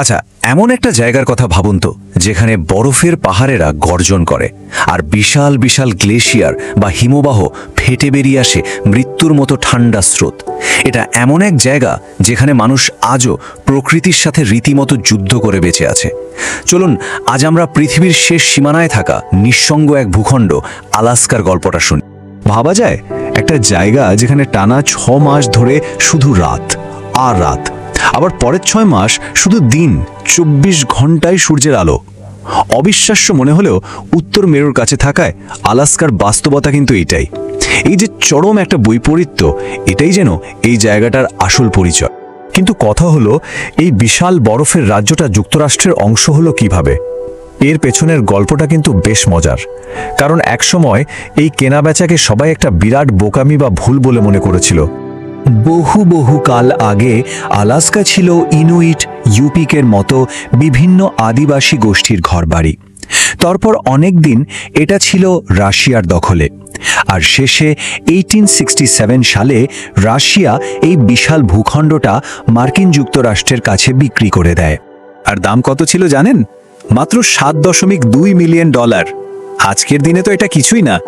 আচ্ছা এমন একটা জায়গার কথা ভাবুন তো, যেখানে বরফের পাহাড়েরা গর্জন করে, আর বিশাল বিশাল গ্লেশিয়ার বা হিমবাহ ফেটে বেরিয়ে আসে মৃত্যুর মতো ঠান্ডা স্রোত। এটা এমন এক জায়গা যেখানে মানুষ আজও প্রকৃতির সাথে রীতিমতো যুদ্ধ করে বেঁচে আছে। চলুন, আজ আমরা পৃথিবীর শেষ সীমানায় থাকা নিঃসঙ্গ এক ভূখণ্ড আলাস্কার গল্পটা শুনি। ভাবা যায়, একটা জায়গা যেখানে টানা ছ মাস ধরে শুধু রাত, আর রাত। আবার পরের ছয় মাস শুধু দিন, চব্বিশ ঘন্টায় সূর্যের আলো। অবিশ্বাস্য মনে হলেও উত্তর মেরুর কাছে থাকায় আলাস্কার বাস্তবতা কিন্তু এটাই এই যে চরম একটা বৈপরীত্য, এটাই যেন এই জায়গাটার আসল পরিচয়। কিন্তু কথা হলো, এই বিশাল বরফের রাজ্যটা যুক্তরাষ্ট্রের অংশ হলো কীভাবে? এর পেছনের গল্পটা কিন্তু বেশ মজার। কারণ একসময় এই কেনাবেচাকে সবাই একটা বিরাট বোকামি বা ভুল বলে মনে করেছিল। বহু বহু কাল আগে আলাস্কা ছিল ইনুইট, ইউপিকের মতো বিভিন্ন আদিবাসী গোষ্ঠীর ঘরবাড়ি। তারপর অনেক দিন এটা ছিল রাশিয়ার দখলে। আর শেষে এইটিন সালে রাশিয়া এই বিশাল ভূখণ্ডটা মার্কিন যুক্তরাষ্ট্রের কাছে বিক্রি করে দেয়। আর দাম কত ছিল জানেন? মাত্র সাত দশমিক দুই মিলিয়ন ডলার। আজকের দিনে তো এটা কিছুই না।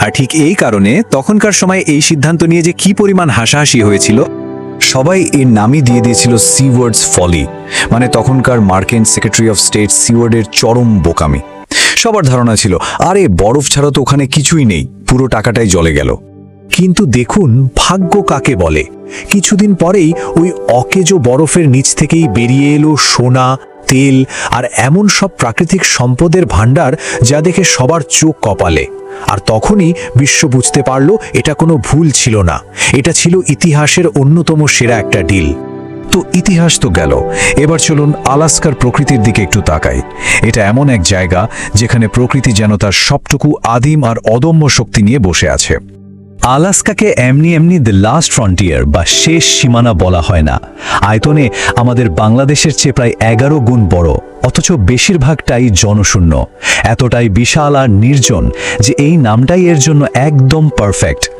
আর ঠিক এই কারণে তখনকার সময় এই সিদ্ধান্ত নিয়ে যে কি পরিমাণ হাসাহাসি হয়েছিল, সবাই এর নামই দিয়ে দিয়েছিল সিওয়ার্ডস ফলি মানে তখনকার মার্কিন সেক্রেটারি অফ স্টেট সিওয়ার্ডের চরম বোকামি। সবার ধারণা ছিল, আরে বরফ ছাড়া তো ওখানে কিছুই নেই, পুরো টাকাটাই জলে গেল। কিন্তু দেখুন ভাগ্য কাকে বলে। কিছুদিন পরেই ওই অকেজো বরফের নিচ থেকেই বেরিয়ে এলো সোনা তেল আর এমন সব প্রাকৃতিক সম্পদের ভাণ্ডার যা দেখে সবার চোখ কপালে। আর তখনই বিশ্ব বুঝতে পারল এটা কোনো ভুল ছিল না। এটা ছিল ইতিহাসের অন্যতম সেরা একটা ডিল। তো ইতিহাস তো গেল। এবার চলুন আলাস্কার প্রকৃতির দিকে একটু তাকাই। এটা এমন এক জায়গা যেখানে প্রকৃতি যেন তার সবটুকু আদিম আর অদম্য শক্তি নিয়ে বসে আছে। আলাস্কাকে এমনি এমনি দ্য লাস্ট ফ্রন্টিয়ার বা শেষ সীমানা বলা হয় না। আয়তনে আমাদের বাংলাদেশের চেয়ে প্রায় এগারো গুণ বড়, অথচ বেশিরভাগটাই জনশূন্য। এতটাই বিশাল আর নির্জন যে এই নামটাই এর জন্য একদম পারফেক্ট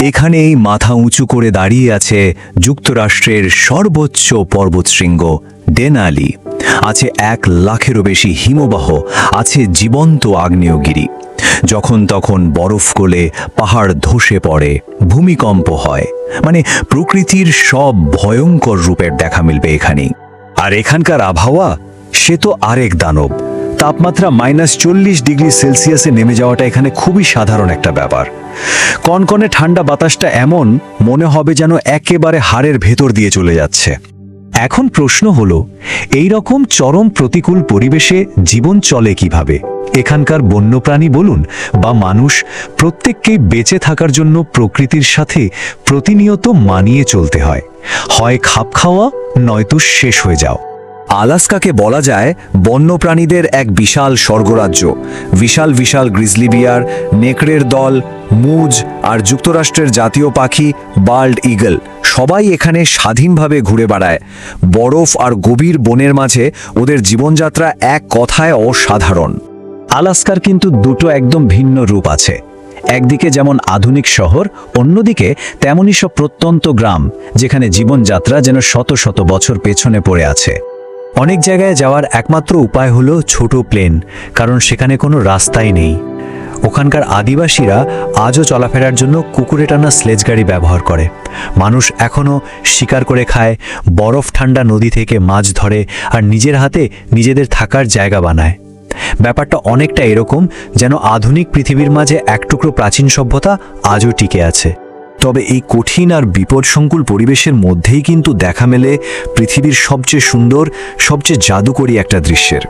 এখানে এই মাথা উঁচু করে দাঁড়িয়ে আছে যুক্তরাষ্ট্রের সর্বোচ্চ পর্বতশৃঙ্গ ডেনালি আছে এক লাখেরও বেশি হিমবাহ, আছে জীবন্ত আগ্নেয়গিরি। যখন তখন বরফ গলে পাহাড় ধসে পড়ে, ভূমিকম্প হয়। মানে প্রকৃতির সব ভয়ঙ্কর রূপের দেখা মিলবে এখানে আর এখানকার আবহাওয়া? সে তো আরেক দানব। তাপমাত্রা মাইনাস চল্লিশ ডিগ্রি সেলসিয়াসে নেমে যাওয়াটা এখানে খুবই সাধারণ একটা ব্যাপার। কনকনে ঠান্ডা বাতাসটা এমন, মনে হবে যেন একেবারে হাড়ের ভেতর দিয়ে চলে যাচ্ছে। এখন প্রশ্ন হলো, এই রকম চরম প্রতিকূল পরিবেশে জীবন চলে কীভাবে? এখানকার বন্যপ্রাণী বলুন বা মানুষ প্রত্যেককেই বেঁচে থাকার জন্য প্রকৃতির সাথে প্রতিনিয়ত মানিয়ে চলতে হয়। হয় খাপ খাওয়া, নয়তো শেষ হয়ে যাও। আলাস্কাকে বলা যায় বন্যপ্রাণীদের এক বিশাল স্বর্গরাজ্য। বিশাল বিশাল গ্রিজলি বিয়ার, নেকড়ের দল, মুজ আর যুক্তরাষ্ট্রের জাতীয় পাখি বার্ল্ড ইগল। সবাই এখানে স্বাধীনভাবে ঘুরে বেড়ায়। বরফ আর গভীর বনের মাঝে ওদের জীবনযাত্রা এক কথায় অসাধারণ। আলাস্কার কিন্তু দুটো একদম ভিন্ন রূপ আছে। একদিকে যেমন আধুনিক শহর, অন্যদিকে তেমনই সব প্রত্যন্ত গ্রাম, যেখানে জীবনযাত্রা যেন শত শত বছর পেছনে পড়ে আছে। অনেক জায়গায় যাওয়ার একমাত্র উপায় হলো ছোট প্লেন, কারণ সেখানে কোনো রাস্তাই নেই। ওখানকার আদিবাসীরা আজও চলাফেরার জন্য কুকুরে টানা স্লেজ গাড়ি ব্যবহার করে। মানুষ এখনও শিকার করে খায়, বরফ ঠান্ডা নদী থেকে মাছ ধরে আর নিজের হাতে নিজেদের থাকার জায়গা বানায়। ব্যাপারটা অনেকটা এরকম যেন আধুনিক পৃথিবীর মাঝে এক টুকরো প্রাচীন সভ্যতা আজও টিকে আছে। তবে এই কঠিন আর বিপদসংকুল পরিবেশের মধ্যেই কিন্তু দেখা মেলে পৃথিবীর সবচেয়ে সুন্দর, সবচেয়ে জাদুকরী একটা দৃশ্যের।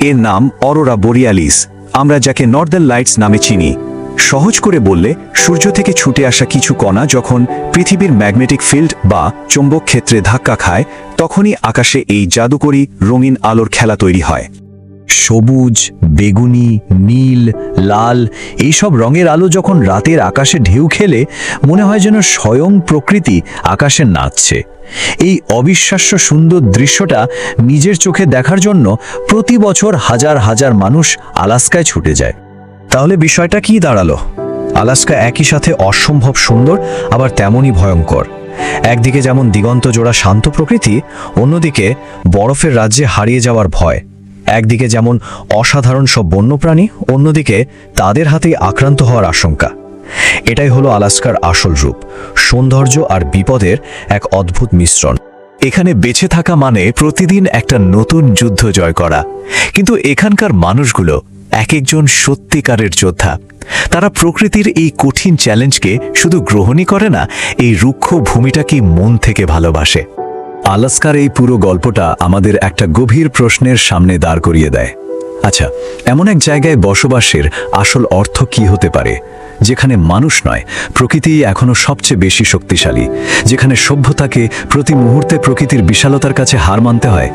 এর নাম অরোরা বোরিয়ালিস। আমরা যাকে নর্দার্ন লাইটস নামে চিনি। সহজ করে বললে, সূর্য থেকে ছুটে আসা কিছু কণা যখন পৃথিবীর ম্যাগনেটিক ফিল্ড বা চৌম্বক ক্ষেত্রে ধাক্কা খায়, তখনই আকাশে এই জাদুকরী রঙিন আলোর খেলা তৈরি হয়। সবুজ, বেগুনি, নীল, লাল, এইসব রঙের আলো যখন রাতের আকাশে ঢেউ খেলে, মনে হয় যেন স্বয়ং প্রকৃতি আকাশে নাচছে। এই অবিশ্বাস্য সুন্দর দৃশ্যটা নিজের চোখে দেখার জন্য প্রতি বছর হাজার হাজার মানুষ আলাস্কায় ছুটে যায়। তাহলে বিষয়টা কি দাঁড়াল? আলাস্কা একই সাথে অসম্ভব সুন্দর, আবার তেমনই ভয়ঙ্কর। একদিকে যেমন দিগন্ত জোড়া শান্ত প্রকৃতি, অন্যদিকে বরফের রাজ্যে হারিয়ে যাওয়ার ভয়। একদিকে যেমন অসাধারণ সব বন্যপ্রাণী, অন্যদিকে তাদের হাতেই আক্রান্ত হওয়ার আশঙ্কা। এটাই হলো আলাস্কার আসল রূপ, সৌন্দর্য আর বিপদের এক অদ্ভুত মিশ্রণ। এখানে বেঁচে থাকা মানে প্রতিদিন একটা নতুন যুদ্ধ জয় করা। কিন্তু এখানকার মানুষগুলো, এক একজন সত্যিকারের যোদ্ধা। তারা প্রকৃতির এই কঠিন চ্যালেঞ্জকে শুধু গ্রহণই করে না, এই রুক্ষ ভূমিটাকে মন থেকে ভালোবাসে। আলাস্কার এই পুরো গল্পটা আমাদের একটা গভীর প্রশ্নের সামনে দাঁড় করিয়ে দেয়। আচ্ছা এমন এক জায়গায় বসবাসের আসল অর্থ কি হতে পারে? যেখানে মানুষ নয় প্রকৃতি এখনও সবচেয়ে বেশি শক্তিশালী। যেখানে সভ্যতাকে প্রতি মুহূর্তে প্রকৃতির বিশালতার কাছে হার মানতে হয়।